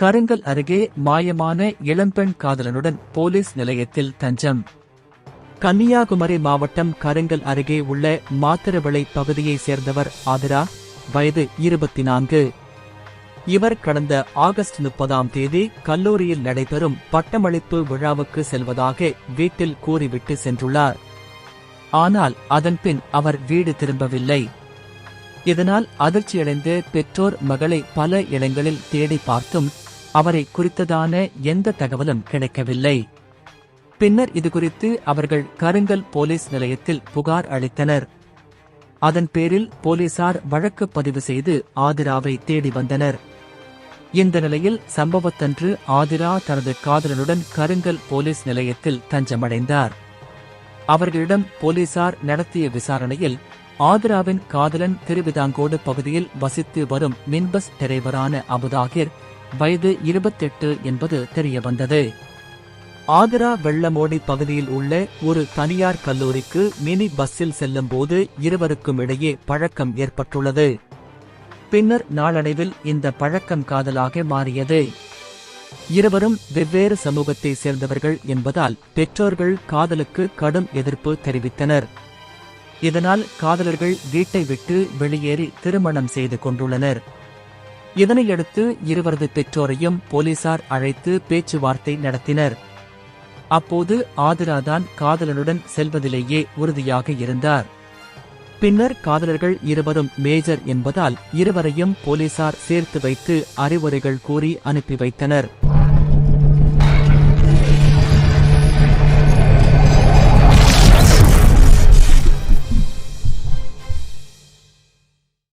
கருங்கல் அருகே மாயமான இளம்பெண் காதலனுடன் போலீஸ் நிலையத்தில் தஞ்சம். கன்னியாகுமரி மாவட்டம் கருங்கல் அருகே உள்ள மாத்திரவிளை பகுதியைச் சேர்ந்தவர் ஆதிரா வயது இருபத்தி நான்கு இவர் கடந்த ஆகஸ்ட் முப்பதாம் தேதி கல்லூரியில் நடைபெறும் பட்டமளிப்பு விழாவுக்கு செல்வதாக வீட்டில் கூறிவிட்டு சென்றுள்ளார். ஆனால் அதன்பின் அவர் வீடு திரும்பவில்லை. இதனால் அதிர்ச்சியடைந்து பெற்றோர் மகளை பல இடங்களில் தேடி பார்த்தும் அவரை குறித்ததான எந்த தகவலும் கிடைக்கவில்லை. பின்னர் இதுகுறித்து அவர்கள் கருங்கல் போலீஸ் நிலையத்தில் புகார் அளித்தனர். அதன் பேரில் போலீசார் வழக்கு பதிவு செய்து ஆதிராவை தேடி வந்தனர். இந்த நிலையில் சம்பவத்தன்று ஆதிரா தனது காதலனுடன் கருங்கல் போலீஸ் நிலையத்தில் தஞ்சமடைந்தார். அவர்களிடம் போலீசார் நடத்திய விசாரணையில் ஆதிராவின் காதலன் திருவிதாங்கோடு பகுதியில் வசித்து வரும் மின்பஸ் டிரைவரான அபுதாகிர் வயது இருபத்தெட்டு என்பது தெரியவந்தது. ஆக்ரா வெள்ளமோடி பகுதியில் உள்ள ஒரு தனியார் கல்லூரிக்கு மினி பஸ்ஸில் செல்லும் போது இருவருக்கும் இடையே பழக்கம் ஏற்பட்டுள்ளது. பின்னர் நாளடைவில் இந்த பழக்கம் காதலாக மாறியது. இருவரும் வெவ்வேறு சமூகத்தை சேர்ந்தவர்கள் என்பதால் பெற்றோர்கள் காதலுக்கு கடும் எதிர்ப்பு தெரிவித்தனர். இதனால் காதலர்கள் வீட்டை விட்டு வெளியேறி திருமணம் செய்து கொண்டுள்ளனர். இதனையடுத்து இருவரது பெற்றோரையும் போலீசார் அழைத்து பேச்சுவார்த்தை நடத்தினர். அப்போது ஆதிராதான் காதலனுடன் செல்வதிலேயே உறுதியாக இருந்தார். பின்னர் காதலர்கள் இருவரும் மேஜர் என்பதால் இருவரையும் போலீசார் சேர்த்து வைத்து அறிவுரைகள் கூறி அனுப்பி வைத்தனர்.